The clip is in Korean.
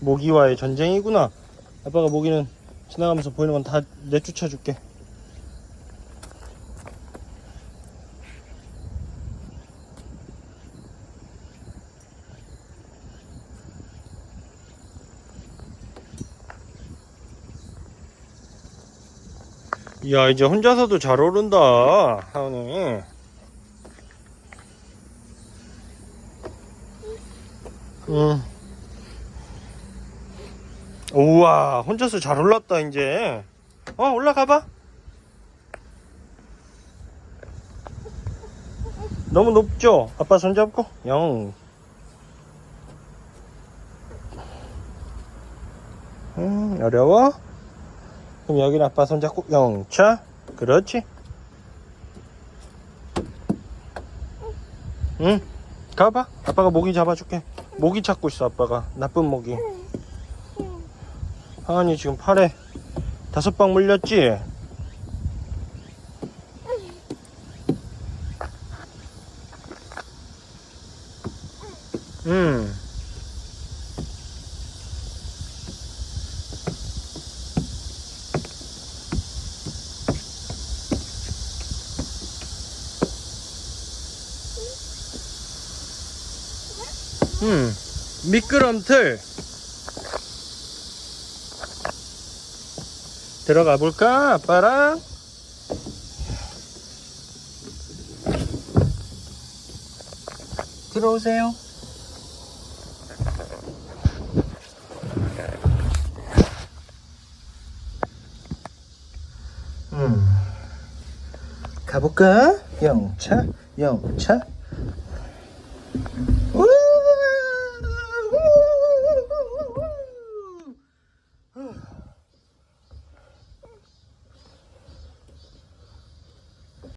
모기와의 전쟁이구나. 아빠가 모기는 지나가면서 보이는 건 다 내쫓아 줄게. 야 이제 혼자서도 잘 오른다 하은이 응 우와 혼자서 잘 올랐다 이제. 어 올라가봐. 너무 높죠? 아빠 손잡고? 영. 음, 어려워? 그럼 여기는 아빠 손잡고? 영차 그렇지. 응? 가봐. 아빠가 모기 잡아줄게. 모기 찾고 있어 아빠가. 나쁜 모기 하은이 지금 팔에 다섯 방 물렸지? 응. 음, 미끄럼틀. 들어가 볼까, 아빠랑? 들어오세요. 음, 가볼까? 영차, 영차.